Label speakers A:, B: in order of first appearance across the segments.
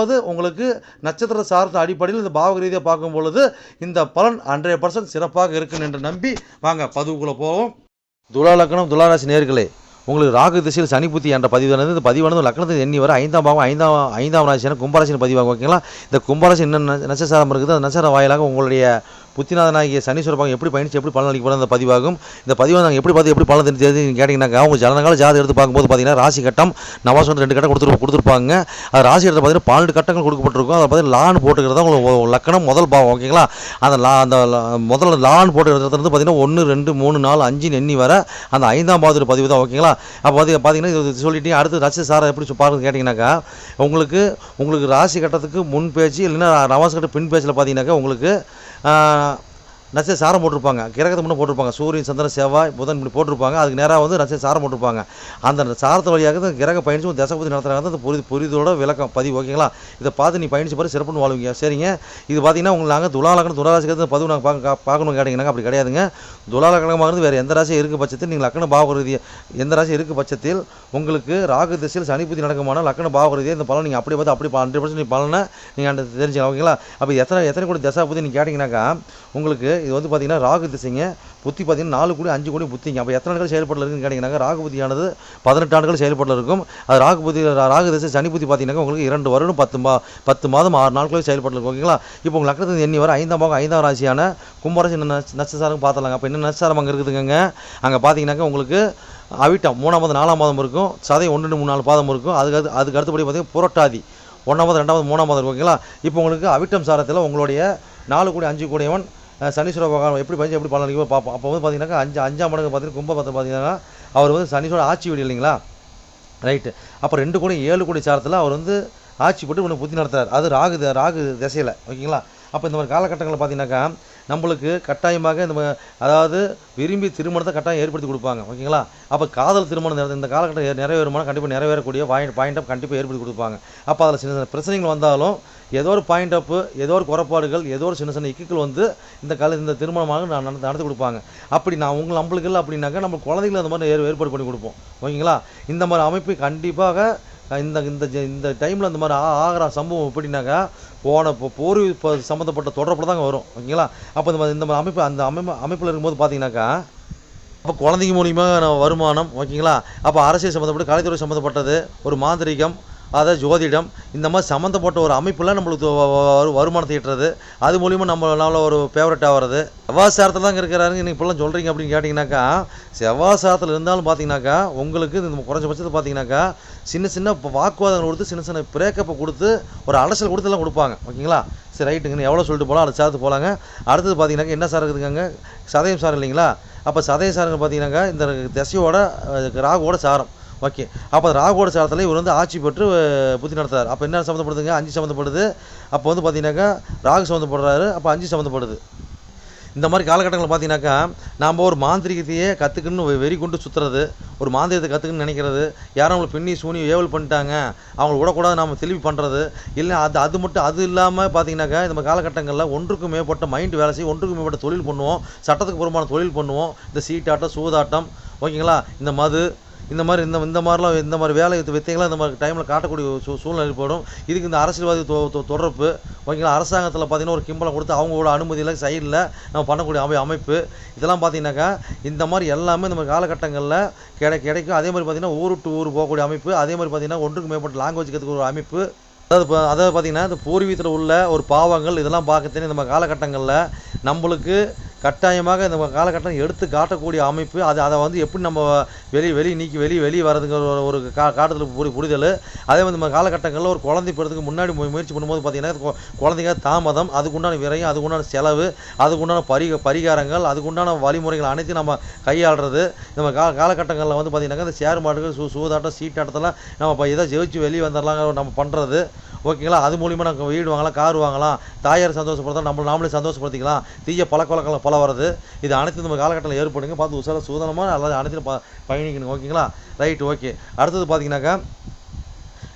A: ரெண்டாவது உங்களுக்கு நட்சத்திர சார்ந்த அடிப்படையில் இந்த பாவக ரீதியாக பார்க்கும் பொழுது இந்த பலன் ஹண்ட்ரட் பர்சன்ட் சிறப்பாக இருக்குன்னு என்று நம்பி வாங்க பதிவுக்குள்ளே போவோம். துலா லக்னம் துலாராசி நேர்களே உங்களுக்கு ராகு திசையில் சனி புத்தி என்ற பதிவானது இந்த பதிவானது லக்னத்தில் எண்ணி வர ஐந்தாம் பாவம் ஐந்தாம் ஐந்தாம் ராசியான கும்பராசியின் பதிவாகும் ஓகேங்களா இந்த கும்பராசி என்ன நட்சசாரம் இருக்குது. அந்த நட்சத்திர வாயிலாக உங்களுடைய புத்திநாதனாகிய சனீஸ்வர பகவான் எப்படி பயணிச்சு எப்படி பலன் அளிக்க போகிற அந்த பதிவாகும். இந்த பதிவை நாங்கள் எப்படி பார்த்து எப்படி பலன் தெரிஞ்சு கேட்டிங்கன்னாக்கா அவங்க ஜனகால ஜாதகம் எடுத்து பார்க்கும்போது பார்த்தீங்கன்னா ராசி கட்டம் நவாசன் ரெண்டு கட்டம் கொடுத்துரு கொடுத்துருப்பாங்க. அது ராசி இடத்துல பார்த்தீங்கன்னா பன்னெண்டு கட்டங்கள் கொடுக்கப்பட்டிருக்கும். அதை பார்த்தீங்கன்னா லான் போட்டுக்கிறது உங்களுக்கு லக்கணம் முதல் பாவம் ஓகேங்களா அந்த லா அந்த ல- முதல்ல லான் போட்டு இடத்துல பார்த்தீங்கன்னா ஒன்று ரெண்டு மூணு நாலு அஞ்சு எண்ணி வர அந்த ஐந்தாம் பாவத்தோட பதிவு தான் ஓகேங்களா அப்போ பார்த்து பார்த்தீங்கன்னா இது சொல்லிட்டு அடுத்து ரசி சாரை எப்படி பாருங்க கேட்டிங்கனாக்கா உங்களுக்கு உங்களுக்கு ராசி கட்டத்துக்கு முன் பேச்சு இல்லைன்னா நவாஸ் கட்ட பின் பேச்சில் பார்த்தீங்கன்னாக்கா உங்களுக்கு ஆஹ், சாரம் போட்டிருப்பாங்க. கிரகத்தை முன்னே போட்டிருப்பாங்க. சூரியன் சந்திரன் செவ்வாய் புதன் இப்படி போட்டிருப்பாங்க. அதுக்கு நேராக வந்து நசை சாரம் போட்டிருப்பாங்க. அந்த சாரத்து வழியாக தான் கிரக பயணிச்சு உங்க தசபதி நடத்துகிறாங்க அந்த புரிது புரிதோட விளக்கம் பதிவு. ஓகேங்களா இதை பார்த்து நீ பயணிச்சு பாரு சிறப்புன்னு வாழ்வீங்க. சரிங்க. இது பார்த்தீங்கன்னா உங்களுக்கு நாங்கள் துலாலக்கணம் துளாராசிக்கிறது பதிவு நாங்கள் பார்க்க பார்க்கணும் கேட்டிங்கன்னா அப்படி கிடையாதுங்க. துலாலக்கணமாக இருந்து வேறு எந்த ராசியும் இருக்க பட்சத்தில் நீங்கள் லக்கண பாவ எந்த ராசி இருக்க பட்சத்தில் உங்களுக்கு ராகு திசையில் சனி புத்தி நடக்குமான லக்கண பாவ இந்த பலன் நீங்கள் அப்படி பார்த்து அப்படி ஹண்ட்ரட் பர்சன்ட் நீ பலனை நீங்கள் அந்த தெரிஞ்சுக்கலாம். ஓகேங்களா அப்போ எத்தனை எத்தனை கோடி தசாபதி நீங்கள் கேட்டிங்கனாக்கா உங்களுக்கு இது வந்து பார்த்தீங்கன்னா ராகு திசைங்க. புத்தி பார்த்தீங்கன்னா நாலு கோடி அஞ்சு கோடி புத்திங்க. அப்போ எத்தனை ஆண்டுகள் செயல்படல இருக்குன்னு கேட்டிங்கனாக்கா ராகு புத்தியானது பதினெட்டு ஆண்டுகள் செயல்படல இருக்கும். அது ராகு புத்தி ராகு திசை சனி புத்தி பார்த்தீங்கன்னாக்கா உங்களுக்கு இரண்டு வருடம் பத்து மா பத்து மாதம் ஆறு நாட்களும் செயல்படல இருக்கும். ஓகேங்களா? இப்போ உங்கள் லக்னத்தில் எண்ணி வர ஐந்தாம் பாகம் ஐந்தாம் ராசியான கும்பராசி நட்ச- நட்சத்திரம் பார்த்தலாங்க அப்போ என்ன நட்சத்திரம் அங்கே இருக்குதுங்க அங்கே பார்த்தீங்கன்னாக்கா உங்களுக்கு அவிட்டம் மூணாம் மாதம் நாலாம் மாதம் இருக்கும். சதை ஒன்று ரெண்டு மூணு நாலு பாதம் இருக்கும். அதுக்கு அது அதுக்கு அடுத்தபடி பார்த்தீங்கன்னா புரட்டாதி. ஒன்றாவது ரெண்டாவது மூணாம் மாதம் இருக்கும். ஓகேங்களா? இப்போ உங்களுக்கு அவிட்டம் சாரத்தில் உங்களுடைய நாலு கோடி அஞ்சு கோடியவன் சனீஸ்வர பகவான் எப்படி பயிற்சி எப்படி பலன் அளிக்கும் பார்ப்போம் அப்போ வந்து பார்த்தீங்கன்னாக்கா அஞ்சு அஞ்சாம் மடங்கு பார்த்தீங்கன்னா கும்பபத்தில் பார்த்தீங்கன்னா அவர் வந்து சனீஸ்வர ஆட்சி வீடு இல்லைங்களா? ரைட்டு அப்போ ரெண்டு கோடி ஏழு கோடி சாரத்தில் அவர் வந்து ஆட்சி போட்டு உனக்கு புத்தி நடத்துறாரு. அது ராகு த- ராகு திசையில் ஓகேங்களா அப்போ இந்த மாதிரி காலகட்டங்களில் பார்த்தீங்கன்னாக்கா நம்மளுக்கு கட்டாயமாக இந்த அதாவது விரும்பி திருமணத்தை கட்டாயம் ஏற்படுத்தி கொடுப்பாங்க. ஓகேங்களா? அப்போ காதல் திருமணம் இந்த- இந்த காலகட்டம் நிறைவேறுமானா கண்டிப்பாக நிறைவேறக்கூடிய பாயிண்ட் பாயிண்ட் அப் கண்டிப்பாக ஏற்படுத்தி கொடுப்பாங்க. அப்போ அதில் சின்ன சின்ன பிரச்சனைகள் வந்தாலும் ஏதோ ஒரு பாயிண்ட் அப்பு ஏதோ ஒரு குறைபாடுகள் ஏதோ ஒரு சின்ன சின்ன இக்குகள் வந்து இந்த கால இந்த திருமணமாக நான் நடந்து நடத்தி கொடுப்பாங்க. அப்படி நான் உங்கள் நம்மளுக்கு இல்லை அப்படின்னாக்கா நம்ம குழந்தைகளை அந்த மாதிரி ஏற்பாடு பண்ணி கொடுப்போம். ஓகேங்களா? இந்த மாதிரி அமைப்பு கண்டிப்பாக இந்த இந்த இந்த டைமில் இந்த மாதிரி ஆ- ஆகிற சம்பவம் எப்படின்னாக்கா போன இப்போ போர் இப்போ சம்மந்தப்பட்ட தொடர்பில் தாங்க வரும் ஓகேங்களா? அப்போ இந்த மாதிரி இந்த மாதிரி அமைப்பு அந்த அமைப்பு அமைப்பில் இருக்கும்போது பார்த்தீங்கன்னாக்கா அப்போ குழந்தைங்க மூலிமா வருமானம் ஓகேங்களா? அப்போ அரசியல் சம்மந்தப்பட்ட கலைத்துறை சம்மந்தப்பட்டது ஒரு மாந்திரிகம் அதை ஜோதிடம் இந்த மாதிரி சம்மந்தப்பட்ட ஒரு அமைப்புலாம் நம்மளுக்கு வருமானத்தை ஈட்டுறது. அது மூலிமா நம்மளால் ஒரு ஃபேவரட் ஆகிறது செவ்வாசாரத்தில் தாங்க இருக்கிறாருங்க. நீங்கள் இப்படிலாம் சொல்கிறீங்க அப்படின்னு கேட்டிங்கனாக்கா செவ்வாசாரத்தில் இருந்தாலும் பார்த்தீங்கன்னாக்கா உங்களுக்கு இந்த குறைஞ்சபட்சத்தில் பார்த்தீங்கன்னாக்கா சின்ன சின்ன ப- வாக்குவாதங்கள் கொடுத்து சின்ன சின்ன பிரேக்கப்பை கொடுத்து ஒரு அலசல் கொடுத்து எல்லாம் கொடுப்பாங்க. ஓகேங்களா? சரி ரைட்டுங்க எவ்வளோ சொல்லிட்டு போகலாம்? அதை சார்த்து போகலாங்க. அடுத்தது பார்த்தீங்கன்னாக்கா என்ன சார் இருக்குதுங்க சதயம் சார் இல்லைங்களா? அப்போ சதய சாருங்க பார்த்தீங்கன்னாக்கா இந்த திசையோட ராகுவோட சாரம். ஓகே. அப்போ ராகுவோட சாரத்தில் இவர் வந்து ஆட்சி பெற்று புத்தி நடத்துறாரு. அப்போ என்ன சம்மந்தப்படுதுங்க அஞ்சு சம்மந்தப்படுது அப்போ வந்து பார்த்தீங்கன்னாக்கா ராகு சம்மந்தப்படுறாரு அப்போ அஞ்சு சம்மந்தப்படுது இந்த மாதிரி காலகட்டங்களில் பார்த்தீங்கன்னாக்கா நாம் ஒரு மாந்திரிகத்தையே கற்றுக்கணும்னு வெறி கொண்டு சுற்றுறது ஒரு மாந்திரிகத்தை கற்றுக்கணும்னு நினைக்கிறது. யாரும் அவங்களை பின்னி சூனி ஏவல் பண்ணிட்டாங்க. அவங்கள விடக்கூடாது நம்ம தெளிவு பண்ணுறது இல்லை அது அது மட்டும் அது இல்லாமல் பார்த்தீங்கன்னாக்கா இந்த மாதிரி காலகட்டங்களில் ஒன்றுக்கும் மேற்பட்ட மைண்ட் வேலை செய்யும் ஒன்றுக்கும் மேற்பட்ட தொழில் பண்ணுவோம். சட்டத்துக்கு புறம்பான தொழில் பண்ணுவோம். இந்த சீட்டாட்டம் சூதாட்டம் ஓகேங்களா? இந்த மது இந்த மாதிரி இந்த இந்த மாதிரிலாம் இந்த மாதிரி வேலை வித்தைகள்லாம் இந்த மாதிரி டைமில் காட்டக்கூடிய சூ சூழ்நிலை போடும் இதுக்கு இந்த அரசியல்வாதி தொ தொ- தொடர்பு ஓகேங்களா? அரசாங்கத்தில் பார்த்தீங்கன்னா ஒரு கிம்பளம் கொடுத்து அவங்களோட அனுமதியில் சைடில் நம்ம பண்ணக்கூடிய அமை அமைப்பு. இதெல்லாம் பார்த்தீங்கன்னாக்கா இந்த மாதிரி எல்லாமே இந்த மாதிரி காலகட்டங்களில் கிடை கிடைக்கும். அதே மாதிரி பார்த்தீங்கன்னா ஊர் டு ஊர் போகக்கூடிய அமைப்பு. அதே மாதிரி பார்த்தீங்கன்னா ஒன்றுக்கு மேற்பட்ட லாங்குவேஜ் கற்றுக்கிற ஒரு அமைப்பு. அதாவது இப்போ அதாவது பார்த்தீங்கன்னா இந்த பூர்வீகத்தில் உள்ள ஒரு பாவங்கள் இதெல்லாம் பார்க்கத்தே நம்ம காலகட்டங்களில் நம்மளுக்கு கட்டாயமாக இந்த காலகட்டம் எடுத்து காட்டக்கூடிய அமைப்பு அது அதை வந்து எப்படி நம்ம வெளியே வெளியே நீக்கி வெளியே வெளியே வரதுங்கிற ஒரு- ஒரு கா காட்டுதல் புரி புரிதல். அதே மாதிரி நம்ம காலகட்டங்களில் ஒரு குழந்தை பிறதுக்கு முன்னாடி முயற்சி பண்ணும்போது பார்த்தீங்கன்னா குழந்தைங்க தாமதம் அதுக்குண்டான விரயம் அதுக்குண்டான செலவு அதுக்குண்டான பரிக பரிகாரங்கள் அதுக்குண்டான வழிமுறைகள் அனைத்தையும் நம்ம கையாளுறது. நம்ம கா காலகட்டங்களில் வந்து பார்த்தீங்கன்னா இந்த ஷேர் மார்க்கெட் சூ சூதாட்டம் சீட்டாட்டத்தெல்லாம் நம்ம இப்போ இதை ஜெயிச்சு வெளியே வந்துடலாங்கிற நம்ம பண்ணுறது ஓகேங்களா? அது மூலிமா நம்ம வீடு வாங்கலாம் கார் வாங்கலாம். தாயார் சந்தோஷப்படுத்தலாம் நம்ம நாமளே சந்தோஷப்படுத்திக்கலாம். தீய பழக்க வழக்கங்கள் பல வருது. இது அனைத்து நம்ம காலகட்டத்தில் ஏற்படுங்க பார்த்து உசார சூதனமாக அல்லது அனைத்தையும் ப பயணிக்கணும் ஓகேங்களா? Right okay. அடுத்தது பார்த்தீங்கன்னாக்கா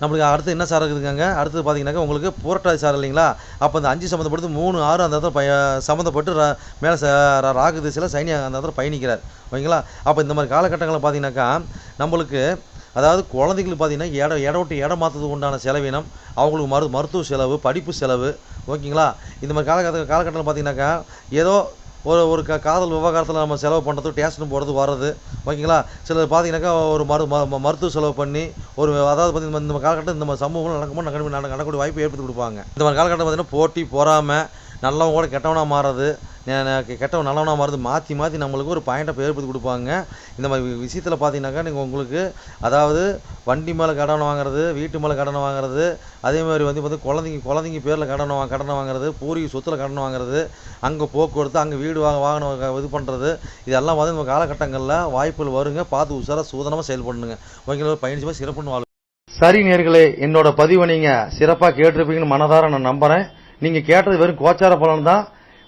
A: நம்மளுக்கு அடுத்து என்ன சார் இருக்குதுங்க? அடுத்தது பார்த்தீங்கன்னாக்கா உங்களுக்கு புரட்டாதி சார் இல்லைங்களா? அப்போ இந்த அஞ்சு சம்மந்தப்பட்டு மூணு ஆறு அந்த இடத்துல பய சம்மந்தப்பட்டு மேலே ச- ராகு திசையில் சைனி அந்த இடத்துல பயணிக்கிறார். ஓகேங்களா? அப்போ இந்த மாதிரி காலகட்டங்களில் பார்த்தீங்கன்னாக்கா நம்மளுக்கு அதாவது குழந்தைகளுக்கு பார்த்தீங்கன்னா இடம் இடம் விட்டு இடம் மாற்றுறதுக்கு உண்டான செலவினம் அவங்களுக்கு மரு மருத்துவ செலவு படிப்பு செலவு ஓகேங்களா? இந்த மாதிரி காலகட்ட காலகட்டத்தில் பார்த்தீங்கன்னாக்கா ஏதோ ஒரு ஒரு க காதல் விவகாரத்தில் நம்ம செலவு பண்ணுறது டேஷன் போகிறது வர்றது ஓகேங்களா? சிலர் பார்த்தீங்கன்னாக்கா ஒரு மரு ம- ம- மருத்துவ செலவு பண்ணி ஒரு அதாவது பார்த்தீங்கன்னா இந்த காலகட்டம் இந்த மாதிரி சமூகம் நடக்கும்போது நடக்க நட- நடக்கக்கூடிய வாய்ப்பு ஏற்படுத்தி கொடுப்பாங்க. இந்த மாதிரி காலகட்டம் பார்த்தீங்கன்னா போட்டி பொறாமல் நல்லவங்க கூட கெட்டவனாக மாறுறது கெட்டவன் நல்லவனாக மாறுது மாற்றி மாற்றி நம்மளுக்கு ஒரு பாயிண்ட்டை ஏற்படுத்தி கொடுப்பாங்க. இந்த மாதிரி விஷயத்தில் பார்த்தீங்கன்னாக்கா நீங்கள் உங்களுக்கு அதாவது வண்டி மேலே கடன் வாங்குறது வீட்டு மேலே கடன் வாங்குறது அதே மாதிரி வந்து பார்த்து குழந்தைங்க குழந்தைங்க பேரில் கடன் வா கடன் வாங்குறது பூர்வீக சொத்தில் கடன் வாங்குறது அங்கே போக்குவரத்து அங்கே வீடு வாங்க வாகனம் இது பண்ணுறது இதெல்லாம் வந்து இந்த காலகட்டங்களில் வாய்ப்புகள் வருங்க. பார்த்து உஷாராக சூதனமாக செயல்படணுங்க. ஓகேங்களா? பயணிச்சு சிறப்புன்னு வாழ் சரி நேர்களே என்னோட பதிவை நீங்கள் சிறப்பாக கேட்டிருப்பீங்கன்னு மனதார நான் நம்புகிறேன் நீங்கள் கேட்டது வெறும் கோச்சார பலன் தான்.